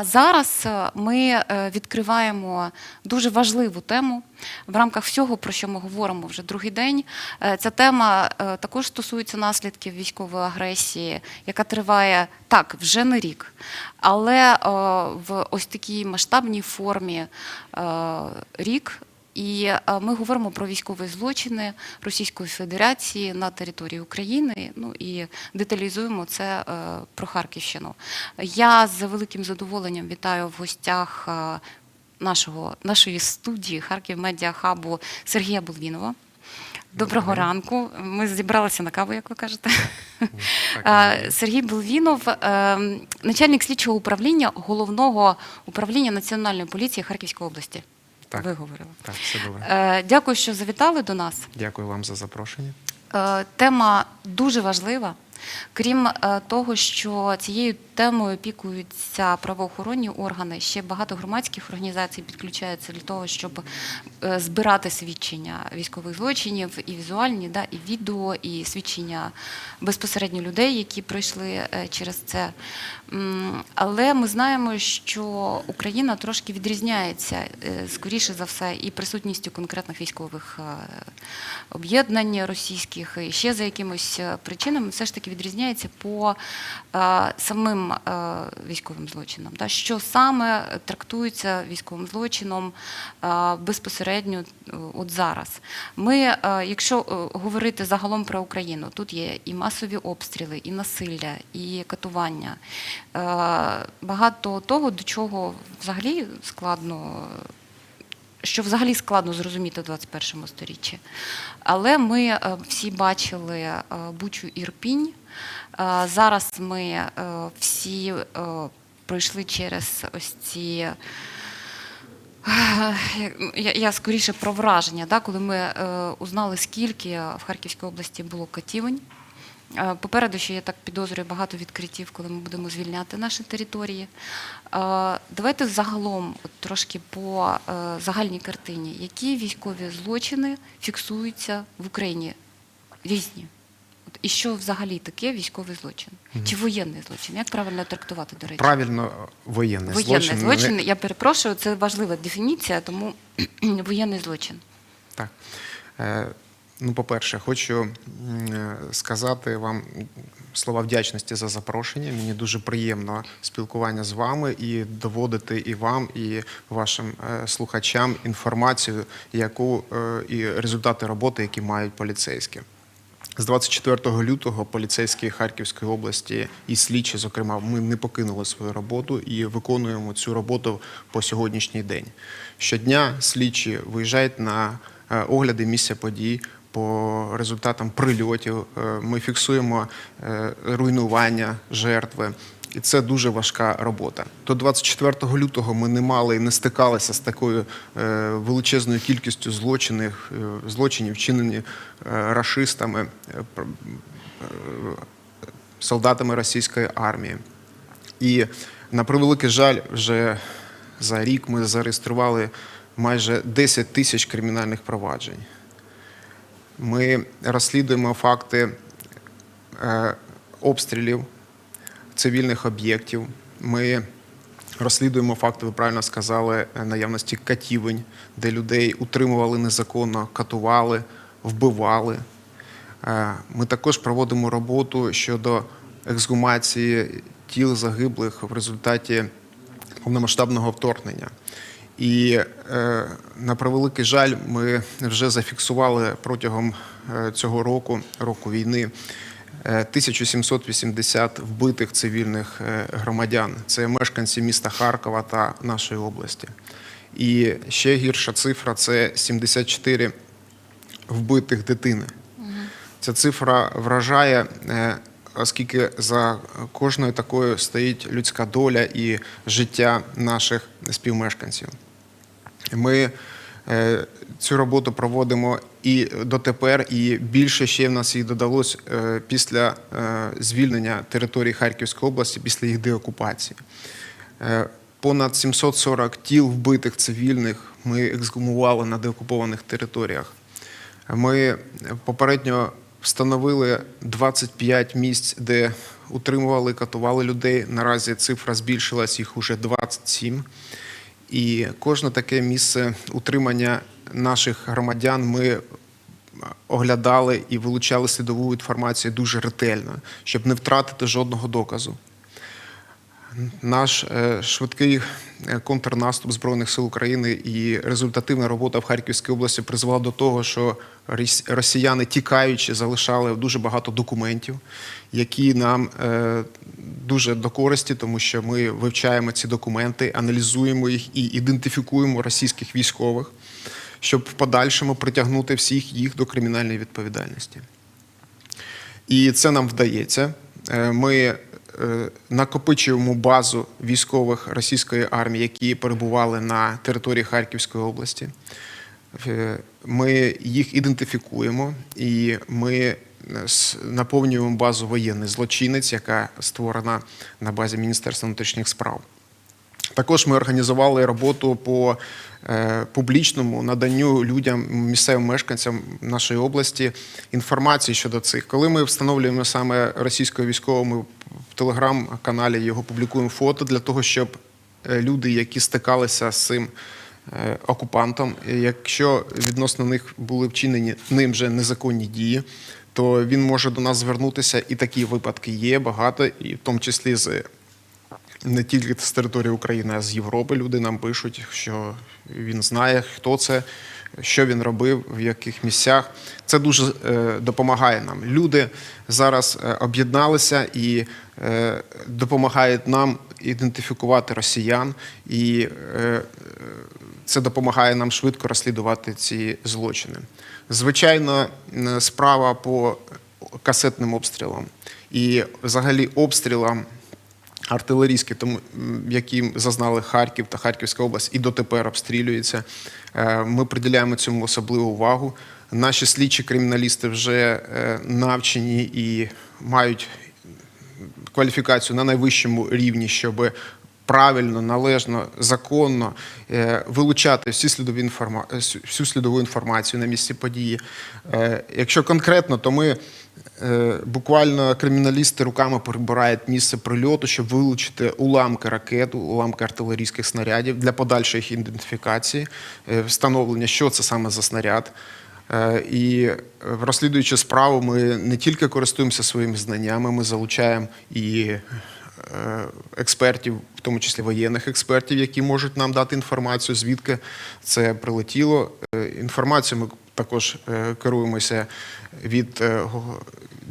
А зараз е, ми е, відкриваємо дуже важливу тему в рамках всього, про що ми говоримо вже другий день. Е, Ця тема також стосується наслідків військової агресії, яка триває так вже не рік, але в ось такій масштабній формі рік. І е, ми говоримо про військові злочини Російської Федерації на території України. Ну і деталізуємо це е, про Харківщину. Я з великим задоволенням вітаю в гостях е, нашого нашої студії Харків Медіа Хабу Сергія Булвінова. Доброго ранку. Ми зібралися на каву, як ви кажете. Так, Сергій Булвінов, е, начальник слідчого управління головного управління Національної поліції Харківської області. Так. Виговорила. так, все добре. Е, Дякую, що завітали до нас. Дякую вам за запрошення. Е, Тема дуже важлива. Крім е, того, що цією темою опікуються правоохоронні органи, ще багато громадських організацій підключаються для того, щоб е, збирати свідчення військових злочинів, і візуальні, да, і відео, і свідчення безпосередньо людей, які пройшли е, через це. Але ми знаємо, що Україна трошки відрізняється скоріше за все і присутністю конкретних військових об'єднань російських, і ще за якимось причинами, все ж таки відрізняється по е, самим е, військовим злочинам. Що саме трактується військовим злочином е, безпосередньо от зараз. Ми, якщо говорити загалом про Україну, тут є і масові обстріли, і насилля, і катування. Багато того, до чого взагалі складно що взагалі складно зрозуміти в 21 сторіччі. Але ми е, всі бачили е, Бучу Ірпінь. Е, Зараз ми всі пройшли через ось ці. Я, я скоріше про враження, да, коли ми е, узнали, скільки в Харківській області було катівень. Е, Попереду ще я так підозрюю багато відкриттів, коли ми будемо звільняти наші території. Е, Давайте загалом от трошки по е, загальній картині, які військові злочини фіксуються в Україні різні. І що взагалі таке військовий злочин? Чи воєнний злочин? Як правильно трактувати, до речі? Правильно, воєнний, Воєнний злочин. злочин, я перепрошую, це важлива дефініція, тому воєнний злочин. Так. Ну, по-перше, хочу е, сказати вам слова вдячності за запрошення. Мені дуже приємно спілкування з вами і доводити і вам, і вашим е, слухачам інформацію, яку е, і результати роботи, які мають поліцейські. З 24 лютого поліцейські Харківської області і слідчі, зокрема, ми не покинули свою роботу і виконуємо цю роботу по сьогоднішній день. Щодня слідчі виїжджають на огляди місця подій. По результатам прильотів Е, ми фіксуємо е, руйнування жертви. І це дуже важка робота. До 24 лютого ми не мали і не стикалися з такою е, величезною кількістю злочинів, злочинів, вчинені рашистами, солдатами російської армії. І на превеликий жаль, вже за рік ми зареєстрували майже 10 тисяч кримінальних проваджень. Ми розслідуємо факти е, обстрілів цивільних об'єктів. Ми розслідуємо факти, ви правильно сказали, е, наявності катівень, де людей утримували незаконно, катували, вбивали. Е, Ми також проводимо роботу щодо ексгумації тіл загиблих в результаті повномасштабного вторгнення. І е, на превеликий жаль, ми вже зафіксували протягом е, цього року, року війни, е, 1780 вбитих цивільних е, громадян. Це мешканці міста Харкова та нашої області. І ще гірша цифра це 74 вбитих дитини. Ця цифра вражає, е, оскільки за кожною такою стоїть людська доля і життя наших співмешканців. Ми е, цю роботу проводимо і дотепер, і більше ще в нас їх додалось е, після е, звільнення території Харківської області, після їх деокупації. Понад 740 тіл вбитих цивільних ми ексгумували на деокупованих територіях. Ми попередньо встановили 25 місць, де утримували, катували людей. Наразі цифра збільшилась, їх уже 27. І кожне таке місце утримання наших громадян ми оглядали і вилучали слідову інформацію дуже ретельно, щоб не втратити жодного доказу. Наш е, швидкий е, контрнаступ Збройних сил України і результативна робота в Харківській області призвела до того, що росіяни, тікаючи, залишали дуже багато документів, які нам е, дуже до користі, тому що ми вивчаємо ці документи, аналізуємо їх і ідентифікуємо російських військових, щоб в подальшому притягнути всіх їх до кримінальної відповідальності. І це нам вдається. Ми накопичуємо базу військових російської армії, які перебували на території Харківської області. Е, Ми їх ідентифікуємо і ми е, наповнюємо базу воєнний злочинець, яка створена на базі Міністерства внутрішніх справ. Також ми організували роботу по е, публічному наданню людям, місцевим мешканцям нашої області інформації щодо цих. Коли ми встановлюємо саме російського військового, ми телеграм-каналі його публікуємо фото для того, щоб е, люди, які стикалися з цим е, окупантом, якщо відносно них були вчинені ним же незаконні дії, то він може до нас звернутися, і такі випадки є багато, і в тому числі з не тільки з території України, а з Європи. Люди нам пишуть, що він знає, хто це, що він робив, в яких місцях. Це дуже е, допомагає нам. Люди зараз е, об'єдналися і е, допомагають нам ідентифікувати росіян, і це допомагає нам швидко розслідувати ці злочини. Звичайно, справа по касетним обстрілам і взагалі обстрілам артилерійські, тому які зазнали Харків та Харківська область, і дотепер обстрілюється. Е, Ми приділяємо цьому особливу увагу. Наші слідчі криміналісти вже е, навчені і мають кваліфікацію на найвищому рівні, щоб правильно, належно, законно е, вилучати всі слідові інформа... всю- слідову інформацію на місці події. Якщо конкретно, то ми буквально криміналісти руками прибирають місце прильоту, щоб вилучити уламки ракет, уламки артилерійських снарядів для подальшої їх ідентифікації, е, встановлення, що це саме за снаряд. Е, І е, розслідуючи справу, ми не тільки користуємося своїми знаннями, ми залучаємо і е, експертів, в тому числі воєнних експертів, які можуть нам дати інформацію, звідки це прилетіло. Е, Інформацію ми також е, керуємося від е,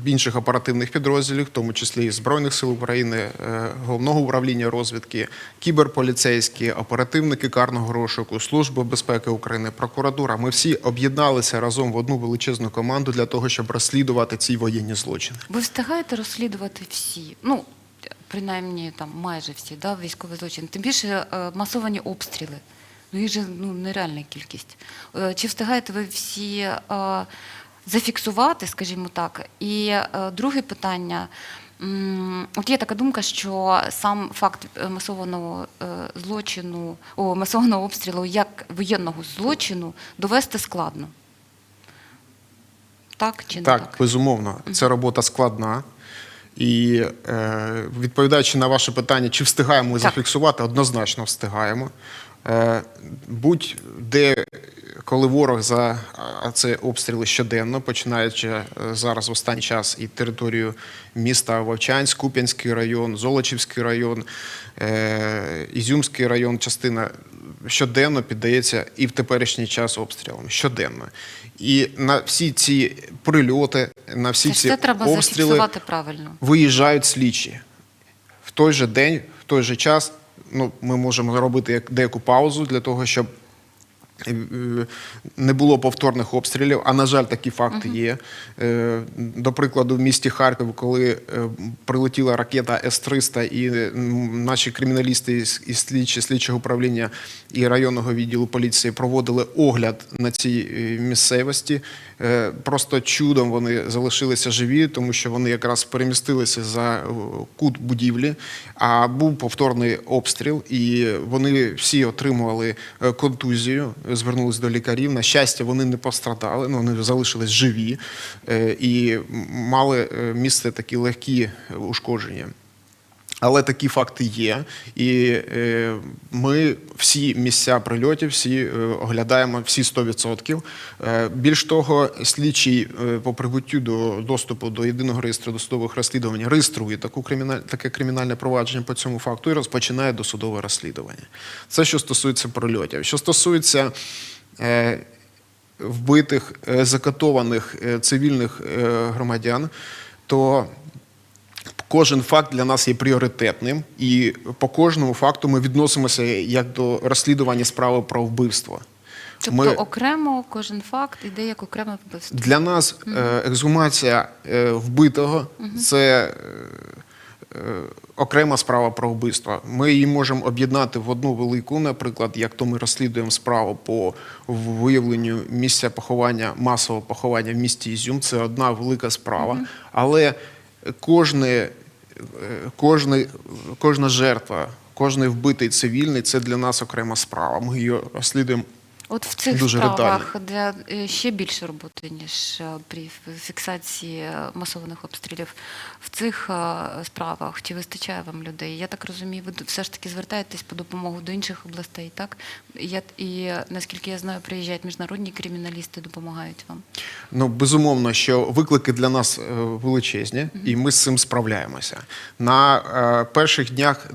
інших оперативних підрозділів, в тому числі Збройних сил України, е, головного управління розвідки, кіберполіцейські, оперативники карного розшуку, Служба безпеки України, прокуратура. Ми всі об'єдналися разом в одну величезну команду для того, щоб розслідувати ці воєнні злочини. Ви встигаєте розслідувати всі, ну принаймні там майже всі, да, військові злочини. Тим більше е, масовані обстріли. Ну їх же ну, нереальна кількість. Чи встигаєте ви всі зафіксувати, скажімо так? І е, друге питання. От є така думка, що сам факт е, масованого е, злочину, о, масованого обстрілу як воєнного злочину довести складно. Так чи не Так, так? безумовно, це робота складна. І відповідаючи на ваше питання, чи встигаємо ми зафіксувати, однозначно встигаємо. Е, будь-де, коли ворог за це обстріли щоденно, починаючи е, зараз в останній час і територію міста Вовчанськ, Куп'янський район, Золочівський район, е, Ізюмський район, частина щоденно піддається і в теперішній час обстрілам. Щоденно. І на всі ці прильоти, на всі ці треба обстріли правильно. виїжджають слідчі. В той же день, в той же час, ну, ми можемо зробити як- деяку паузу для того, щоб е, не було повторних обстрілів. А на жаль, такі факти є. Е, До прикладу, в місті Харків, коли е, прилетіла ракета С-300, і наші криміналісти і слідчі слідчого управління і районного відділу поліції проводили огляд на цій місцевості. Е, Просто чудом вони залишилися живі, тому що вони якраз перемістилися за е, кут будівлі, а був повторний обстріл, і вони всі отримували е, контузію. звернулись до лікарів. На щастя, вони не пострадали, ну, вони залишились живі і мали місце такі легкі ушкодження. Але такі факти є, і е, ми всі місця прильотів, всі е, оглядаємо всі 100%. Е, більш того, слідчий е, по прибуттю до доступу до єдиного реєстру досудових розслідувань реєструє таку криміналь, таке кримінальне провадження по цьому факту і розпочинає досудове розслідування. Це що стосується прильотів. Що стосується е, вбитих, е, закатованих е, цивільних е, громадян, то Кожен факт для нас є пріоритетним, і по кожному факту ми відносимося як до розслідування справи про вбивство. Тобто Ми- окремо кожен факт іде як окреме вбивство. Для нас е, ексгумація е, вбитого це е, окрема справа про вбивство. Ми її можемо об'єднати в одну велику, наприклад, як то ми розслідуємо справу по виявленню місця поховання, масового поховання в місті Ізюм. Це одна велика справа. Але кожне, е, кожне, кожна жертва, кожний вбитий цивільний це для нас окрема справа. Ми її розслідуємо. От в цих Дуже справах, де е, ще більше роботи, ніж е, при фіксації е, масованих обстрілів, в цих справах чи вистачає вам людей? Я так розумію, ви все ж таки звертаєтесь по допомогу до інших областей, так? Я, і наскільки я знаю, приїжджають міжнародні криміналісти, допомагають вам. Ну, безумовно, що виклики для нас величезні, і ми з цим справляємося. На е, перших днях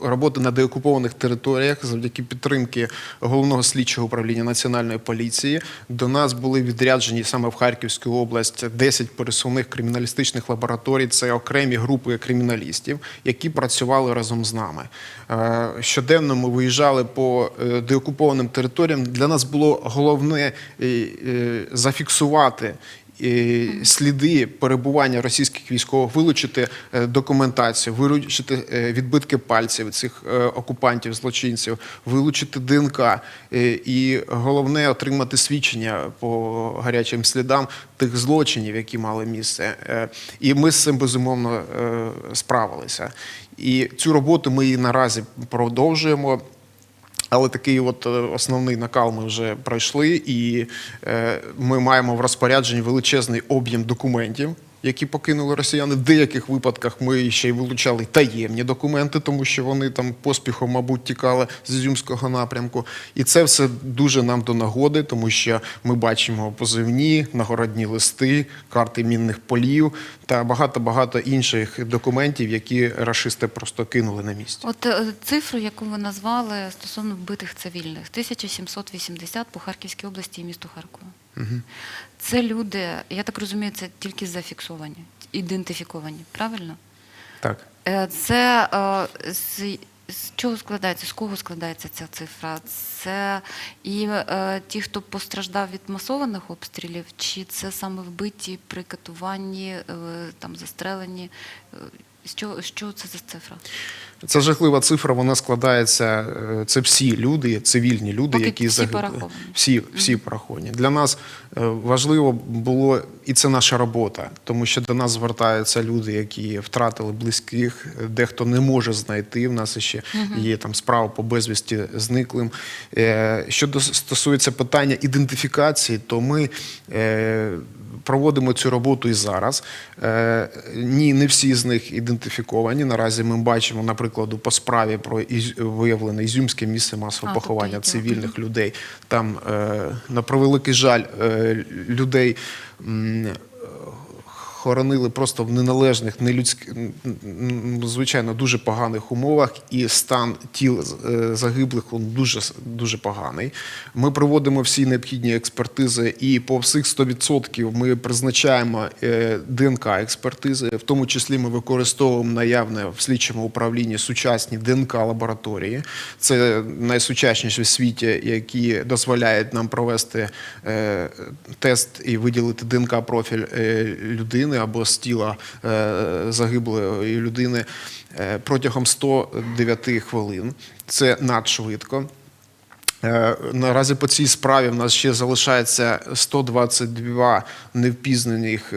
роботи на деокупованих територіях, завдяки підтримки головного слідчого управління національної поліції, до нас були відряджені саме в Харківську область 10 пересувних криміналістичних лабораторій. Це окремі групи криміналістів, які працювали разом з нами. Е, Щоденно ми виїжджали по е, деокупованим територіям. Для нас було головне е, зафіксувати. Е, Сліди перебування російських військових, вилучити е, документацію, вилучити е, відбитки пальців цих окупантів, злочинців, вилучити ДНК і головне отримати свідчення по гарячим слідам тих злочинів, які мали місце. І ми з цим безумовно справилися. І цю роботу ми і наразі продовжуємо. Але такий от е, основний накал ми вже пройшли, і е, ми маємо в розпорядженні величезний об'єм документів, які покинули росіяни. В деяких випадках ми ще й вилучали таємні документи, тому що вони там поспіхом, мабуть, тікали з Ізюмського напрямку. І це все дуже нам до нагоди, тому що ми бачимо позивні, нагородні листи, карти мінних полів та багато-багато інших документів, які рашисти просто кинули на місці. От е, цифру, яку ви назвали стосовно вбитих цивільних, 1780 по Харківській області і місту Це люди, я так розумію, це тільки зафіксовані, ідентифіковані, правильно? Так. Е, Це е, з, з чого складається, з кого складається ця цифра? Це і е, ті, хто постраждав від масованих обстрілів, чи це саме вбиті при катуванні, е, там застрелені? З чого, що це за цифра? Це жахлива цифра. Вона складається. е, Це всі люди, цивільні люди, Поки які всі загибли. пораховані. Всі, всі пораховані. Для нас е, важливо було, і це наша робота, тому що до нас звертаються люди, які втратили близьких, е, дехто не може знайти. В нас ще є там справа по безвісті зниклим. Що стосується питання ідентифікації, то ми. Проводимо цю роботу і зараз. Ні, не всі з них ідентифіковані. Наразі ми бачимо, наприклад, по справі про із- виявлене ізюмське місце масового А, поховання тобто, цивільних людей. Там, е, на превеликий жаль, е, людей. м, Хоронили просто в неналежних, нелюдських, звичайно, дуже поганих умовах, і стан тіл е, загиблих він дуже, дуже поганий. Ми проводимо всі необхідні експертизи, і по всіх 100% ми призначаємо е, ДНК-експертизи. В тому числі ми використовуємо наявне в слідчому управлінні сучасні ДНК-лабораторії. Це найсучасніші в світі, які дозволяють нам провести е, тест і виділити ДНК-профіль е, людини або з тіла е, загиблої людини е, протягом 109 хвилин. Це надшвидко. Е, Наразі по цій справі в нас ще залишається 122 невпізнаних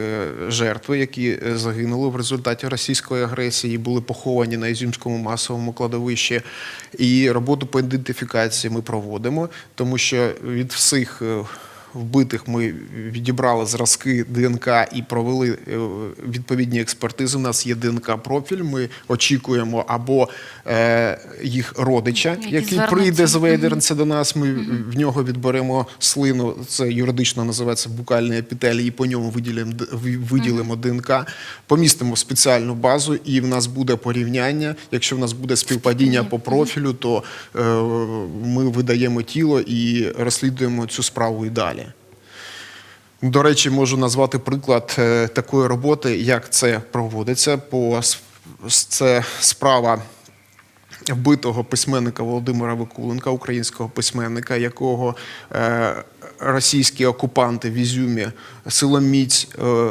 жертви, які загинули в результаті російської агресії, були поховані на Ізюмському масовому кладовищі. І роботу по ідентифікації ми проводимо, тому що від всіх. Вбитих ми відібрали зразки ДНК і провели е, відповідні експертизи. У нас є ДНК-профіль. Ми очікуємо або е, їх родича, який прийде з Вейдернця до нас. Ми в нього відберемо слину. Це юридично називається букальний епітелій, і по ньому виділимо виділимо ДНК, помістимо в спеціальну базу, і в нас буде порівняння. Якщо в нас буде співпадіння по профілю, то е, ми видаємо тіло і розслідуємо цю справу і далі. До речі, можу назвати приклад е, такої роботи, як це проводиться. По це справа вбитого письменника Володимира Викуленка, українського письменника, якого е, російські окупанти в Ізюмі силоміць е,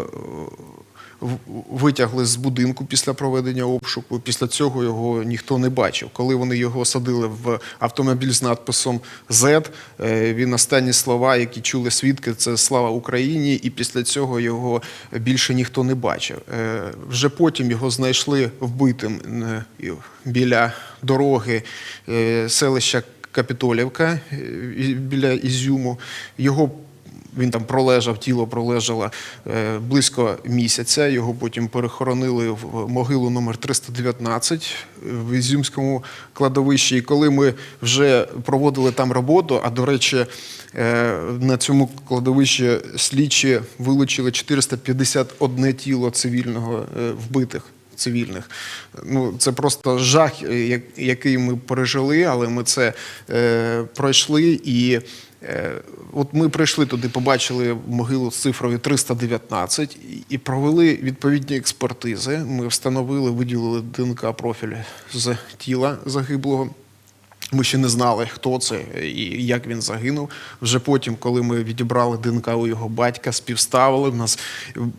витягли з будинку після проведення обшуку. Після цього його ніхто не бачив. Коли вони його садили в автомобіль з надписом Z, е, він останні слова, які чули свідки, це слава Україні, і після цього його більше ніхто не бачив. Е, Вже потім його знайшли вбитим е, біля дороги селища Капітолівка біля Ізюму. Його він там пролежав, тіло пролежало е, близько місяця. Його потім перехоронили в могилу номер 319 в Ізюмському кладовищі. І коли ми вже проводили там роботу, а до речі, е, на цьому кладовищі слідчі вилучили 451 тіло цивільного е, вбитих. Цивільних, ну це просто жах, е, який ми пережили, але ми це е, пройшли і Е, От ми прийшли туди, побачили могилу з цифрою 319 і- провели відповідні експертизи. Ми встановили, виділили ДНК профіль з тіла загиблого. Ми ще не знали, хто це і як він загинув. Вже потім, коли ми відібрали ДНК у його батька, співставили, в нас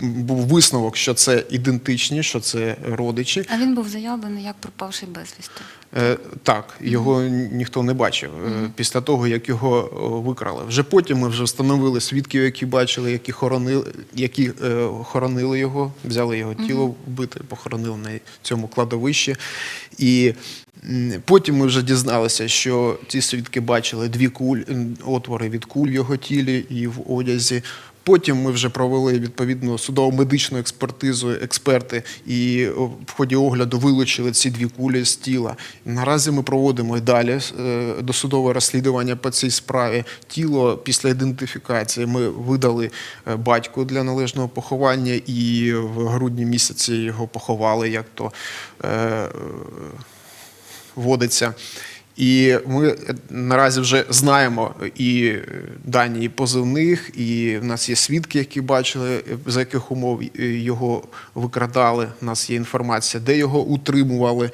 був висновок, що це ідентичні, що це родичі. А він був заявлений як пропавший безвісти. Е, Так, його ні- ніхто не бачив е, після того, як його викрали. Вже потім ми вже встановили свідків, які бачили, які хоронили, які е, хоронили його, взяли його тіло вбите, похоронили на цьому кладовищі. І потім ми вже дізналися, що ці свідки бачили дві куль, отвори від куль його тілі і в одязі. Потім ми вже провели відповідну судово-медичну експертизу, експерти, і в ході огляду вилучили ці дві кулі з тіла. Наразі ми проводимо і далі е, досудове розслідування по цій справі. Тіло після ідентифікації ми видали е, батьку для належного поховання, і в грудні місяці його поховали, як то е, водиться. І ми е, наразі вже знаємо і е, дані і позивних, і в нас є свідки, які бачили, е, за яких умов його викрадали. У нас є інформація, де його утримували.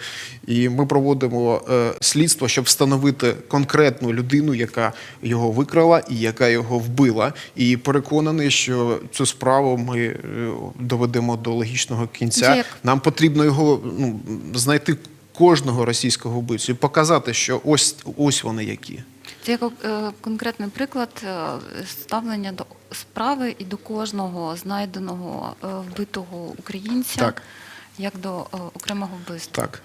І ми проводимо слідство, щоб встановити конкретну людину, яка його викрала і яка його вбила. І переконаний, що цю справу ми доведемо до логічного кінця. Нам потрібно його ну, знайти кожного російського вбивцю і показати, що ось ось вони які. Це як е, конкретний приклад е, ставлення до справи і до кожного знайденого е, вбитого українця Так. як до окремого вбивства. Так.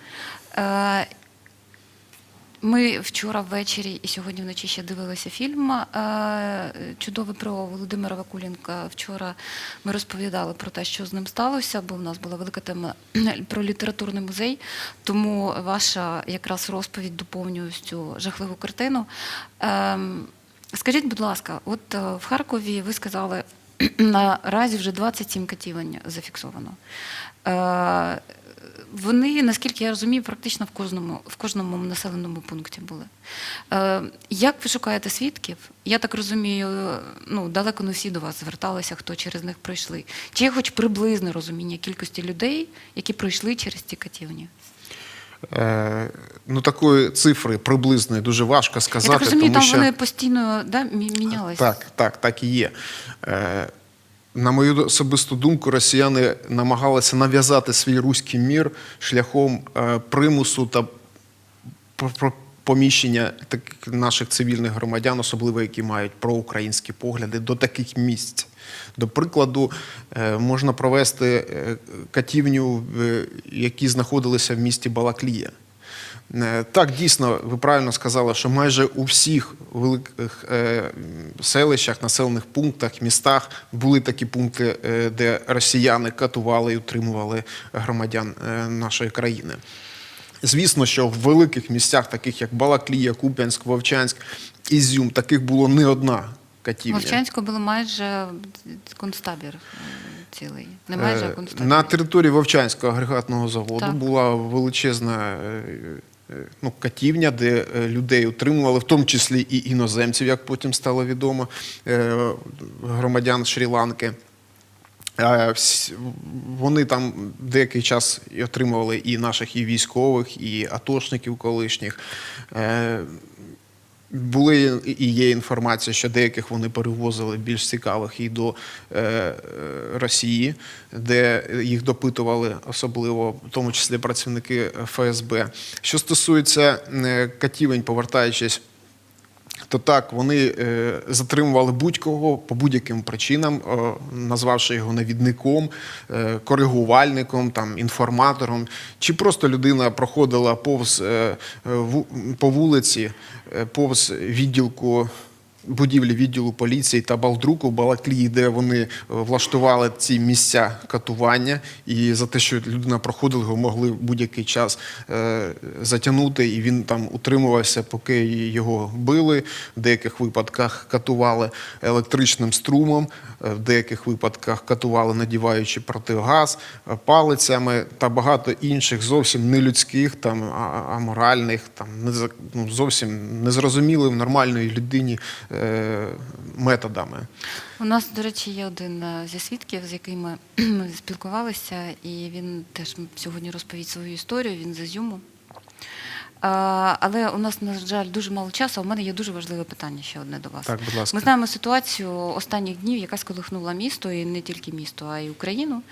Е, Ми вчора ввечері і сьогодні вночі ще дивилися фільм е, чудовий про Володимира Вакуленка. Вчора ми розповідали про те, що з ним сталося, бо в нас була велика тема про літературний музей. Тому ваша якраз розповідь доповнює цю жахливу картину. Ем, Скажіть, будь ласка, от е, в Харкові ви сказали, наразі вже 27 катівань зафіксовано. Вони, наскільки я розумію, практично в кожному, в кожному населеному пункті були. Е, як ви шукаєте свідків? Я так розумію, ну, далеко не всі до вас зверталися, хто через них пройшли. Чи є хоч приблизне розуміння кількості людей, які пройшли через ці катівні? Е, ну, такої цифри приблизної дуже важко сказати. я так розумію, тому там що... вони постійно да, мі- мінялися. Так, так, так і є. Е, на мою особисту думку, росіяни намагалися нав'язати свій руський мір шляхом е, примусу та поміщення наших цивільних громадян, особливо які мають проукраїнські погляди, до таких місць. До прикладу, е, можна провести е, катівню, які знаходилися в місті Балаклія. Е, Так, дійсно, ви правильно сказали, що майже у всіх великих е, селищах, населених пунктах, містах були такі пункти, е, де росіяни катували і утримували громадян нашої країни. Звісно, що в великих місцях, таких як Балаклія, Куп'янськ, Вовчанськ, Ізюм, таких було не одна катівня. Мовчанську було майже концтабір цілий. Не майже а концтабір. На території Вовчанського агрегатного заводу Так. була величезна ну, катівня, де е, людей утримували, в тому числі і іноземців, як потім стало відомо, е, громадян Шрі-Ланки. Е, Вони там деякий час отримували і наших і військових, і атошників колишніх. Були і є інформація, що деяких вони перевозили більш цікавих і до е, е, Росії, де їх допитували, особливо в тому числі працівники ФСБ. Що стосується е, катівень, повертаючись то так вони е, затримували будь-кого по будь-яким причинам, е, назвавши його навідником, е, коригувальником, там, інформатором, чи просто людина проходила повз по вулиці, повз відділку. Будівлі відділу поліції та Балдруку Балаклії, де вони е, влаштували ці місця катування, і за те, що людина проходила, його могли будь-який час е, затягнути, і він там утримувався, поки його били. В деяких випадках катували електричним струмом, е, в деяких випадках катували, надіваючи протигаз, палицями та багато інших зовсім нелюдських, там аморальних, там неза- ну, зовсім незрозумілим нормальної людині методами. У нас, до речі, є один е, зі свідків, з яким ми спілкувалися, і він теж сьогодні розповість свою історію. Він з Ізюму. Але у нас, на жаль, дуже мало часу. У мене є дуже важливе питання ще одне до вас. Так, будь ласка. Ми знаємо ситуацію останніх днів, яка сколихнула місто, і не тільки місто, а й Україну.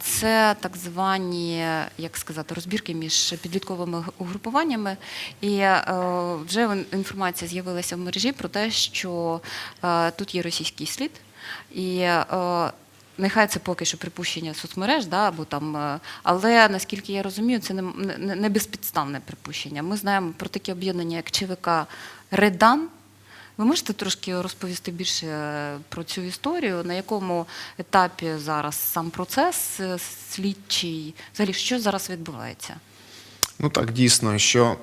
Це так звані, як сказати, розбірки між підлітковими угрупуваннями. І е, вже інформація з'явилася в мережі про те, що е, тут є російський слід. І е, Нехай це поки що припущення соцмереж, да, або там, е, але наскільки я розумію, це не, не, не безпідставне припущення. Ми знаємо про таке об'єднання, як ЧВК Редан. Ви можете трошки розповісти більше е, про цю історію, на якому етапі зараз сам процес е, слідчий? Взагалі, що зараз відбувається? Ну так, дійсно, що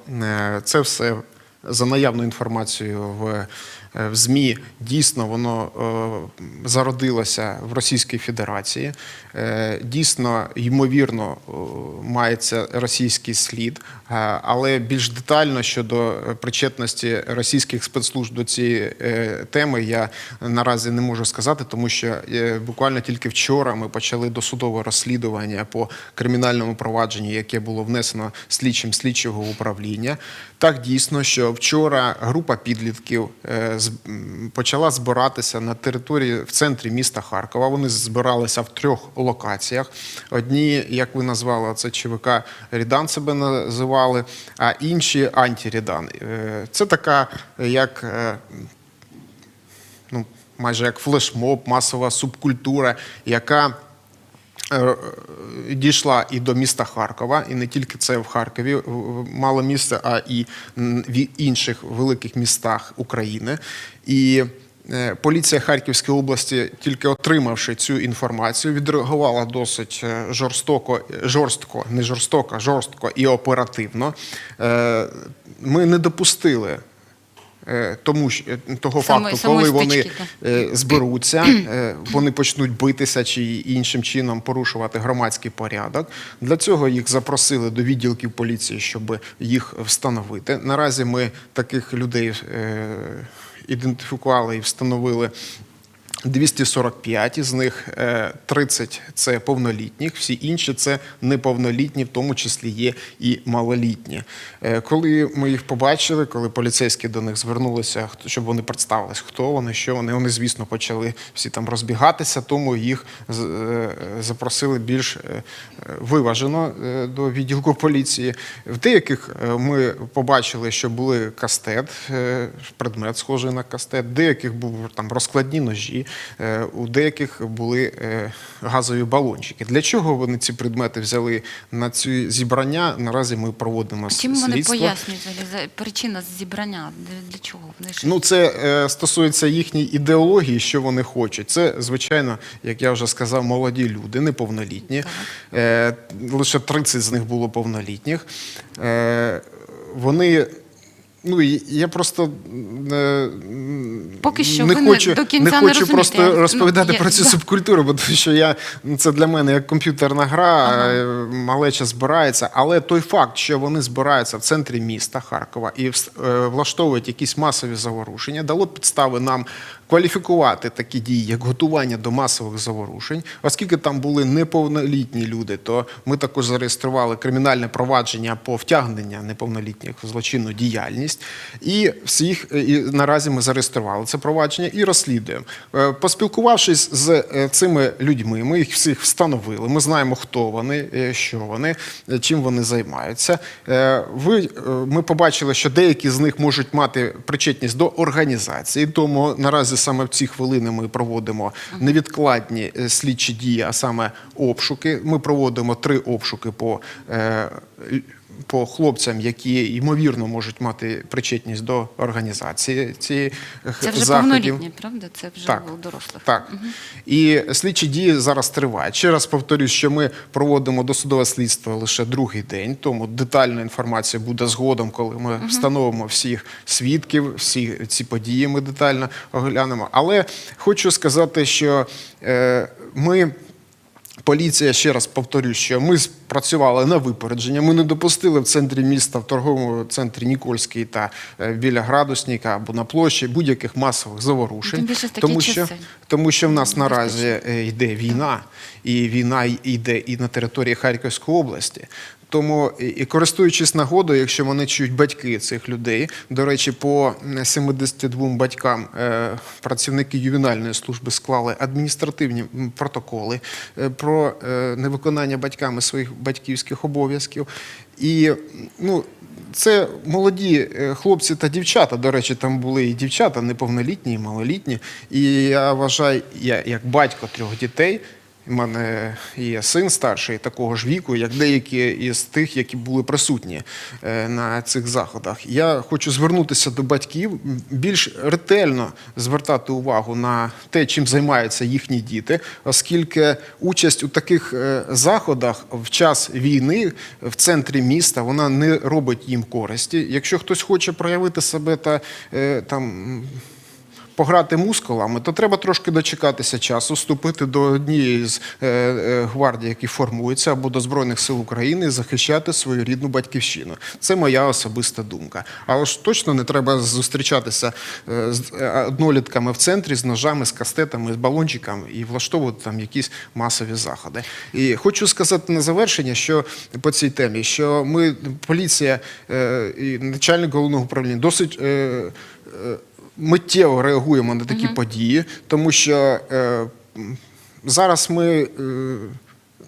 це все за наявною інформацією в, в ЗМІ, дійсно воно е, зародилося в Російській Федерації. Е, Дійсно, ймовірно, е, мається російський слід, е, але більш детально щодо е, причетності російських спецслужб до цієї е, теми я наразі не можу сказати, тому що е, буквально тільки вчора ми почали досудове розслідування по кримінальному провадженню, яке було внесено слідчим слідчого управління. Так дійсно, що вчора група підлітків е, почала збиратися на території в центрі міста Харкова. Вони збиралися в трьох локаціях. Одні, як ви назвали, це ЧВК Рідан себе називали, а інші антирідан. Е, Це така, як е, ну, майже як флешмоб, масова субкультура, яка дійшла і до міста Харкова, і не тільки це в Харкові мало місце, а і в інших великих містах України. І е, поліція Харківської області, тільки отримавши цю інформацію, відреагувала досить е, жорстоко, жорстко, не жорстоко, жорстко і оперативно. Е, Ми не допустили. Е, Тому е, того Самої- факту, коли вони стички, е, зберуться, вони почнуть битися чи іншим чином порушувати громадський порядок. Для цього їх запросили до відділків поліції, щоб їх встановити. Наразі ми таких людей ідентифікували і встановили. 245 із них е, 30 – це повнолітніх, всі інші – це неповнолітні, в тому числі є і малолітні. Е, Коли ми їх побачили, коли поліцейські до них звернулися, щоб вони представились, хто вони, що вони, вони, звісно, почали всі там розбігатися, тому їх е, запросили більш е, е, виважено е, до відділку поліції. В деяких е, ми побачили, що були кастет, е, предмет схожий на кастет, деяких був там розкладні ножі, е, у деяких були е, газові балончики. Для чого вони ці предмети взяли на ці зібрання? Наразі ми проводимо Чим вони пояснюють причина зібрання? Для, чого? Вони Ну, це е, стосується їхньої ідеології, що вони хочуть. Це, звичайно, як я вже сказав, молоді люди, неповнолітні. Е, лише 30 з них було повнолітніх. Е, вони. Ну, я просто не, Поки що не ви не- хочу, до кінця не хочу не просто Ну, розповідати я- про цю да. субкультуру, бо тому що я ну, це для мене як комп'ютерна гра, ага. малеча збирається. Але той факт, що вони збираються в центрі міста Харкова і е, влаштовують якісь масові заворушення, дало підстави нам кваліфікувати такі дії, як готування до масових заворушень, оскільки там були неповнолітні люди, то ми також зареєстрували кримінальне провадження по втягнення неповнолітніх в злочинну діяльність. І всіх е, і наразі ми зареєстрували це провадження і розслідуємо. Е, Поспілкувавшись з е, цими людьми, ми їх всіх встановили. Ми знаємо, хто вони, що вони, чим вони займаються. Ви ми побачили, що деякі з них можуть мати причетність до організації. Тому наразі саме в ці хвилини ми проводимо невідкладні е, слідчі дії, а саме обшуки. Ми проводимо три обшуки по. е, По хлопцям, які ймовірно можуть мати причетність до організації цієї це вже заходів. повнолітні, правда? Це вже Так. у дорослих. Так. І слідчі дії зараз тривають. Ще раз повторюю, що ми проводимо досудове слідство лише другий день, тому детальна інформація буде згодом, коли ми встановимо всіх свідків, всі ці події ми детально оглянемо. Але хочу сказати, що е, ми. Поліція ще раз повторю, що ми спрацювали на випередження. Ми не допустили в центрі міста, в торговому центрі Нікольський та е, біля градусника або на площі будь-яких масових заворушень. Більше тому, що, часи. тому що в нас наразі е, йде війна, і війна йде і на території Харківської області. Тому і- користуючись нагодою, якщо вони чують батьки цих людей, до речі, по м, 72 батькам е, працівники ювенальної служби склали адміністративні протоколи е, про е, невиконання батьками своїх батьківських обов'язків. І ну, це молоді хлопці та дівчата. До речі, там були і дівчата неповнолітні, і малолітні. І я вважаю, я як батько трьох дітей. У мене є син старший такого ж віку, як деякі із тих, які були присутні е, на цих заходах. Я хочу звернутися до батьків, більш ретельно звертати увагу на те, чим займаються їхні діти, оскільки участь у таких е, заходах в час війни в центрі міста вона не робить їм користі. Якщо хтось хоче проявити себе та е, там. Пограти мускулами, то треба трошки дочекатися часу, вступити до однієї з е, е, гвардій, які формуються, або до Збройних сил України, і захищати свою рідну батьківщину. Це моя особиста думка. Але ж точно не треба зустрічатися е, з однолітками в центрі з ножами, з кастетами, з балончиками і влаштовувати там якісь масові заходи. І хочу сказати на завершення, що по цій темі, що ми поліція і начальник головного управління досить. е, е, миттєво реагуємо на такі події, тому що е, зараз ми. Е,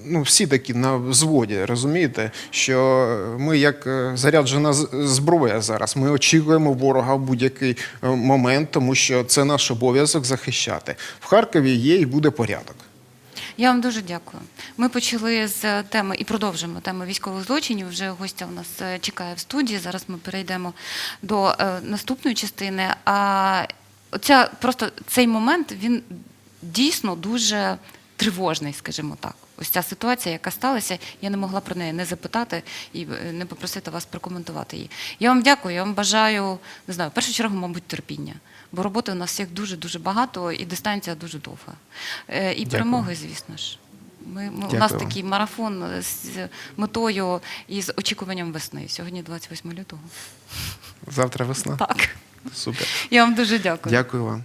Ну, всі такі на взводі, розумієте, що ми як е, заряджена зброя зараз. Ми очікуємо ворога в будь-який е, момент, тому що це наш обов'язок захищати. В Харкові є і буде порядок. Я вам дуже дякую. Ми почали з теми і продовжимо тему військових злочинів. Вже гостя у нас е, чекає в студії. Зараз ми перейдемо до е, наступної частини. А оця просто цей момент він дійсно дуже тривожний, скажімо так. Ось ця ситуація, яка сталася, я не могла про неї не запитати і е, не попросити вас прокоментувати її. Я вам дякую. Я вам бажаю, не знаю, в першу чергу, мабуть, терпіння. Бо роботи у нас всіх дуже дуже багато, і дистанція дуже довга. Е, І Дякую. перемоги, звісно ж. Ми, ми, у нас такий марафон з метою і з очікуванням весни. Сьогодні 28 лютого. Завтра весна. Так. Супер. Я вам дуже дякую. Дякую вам.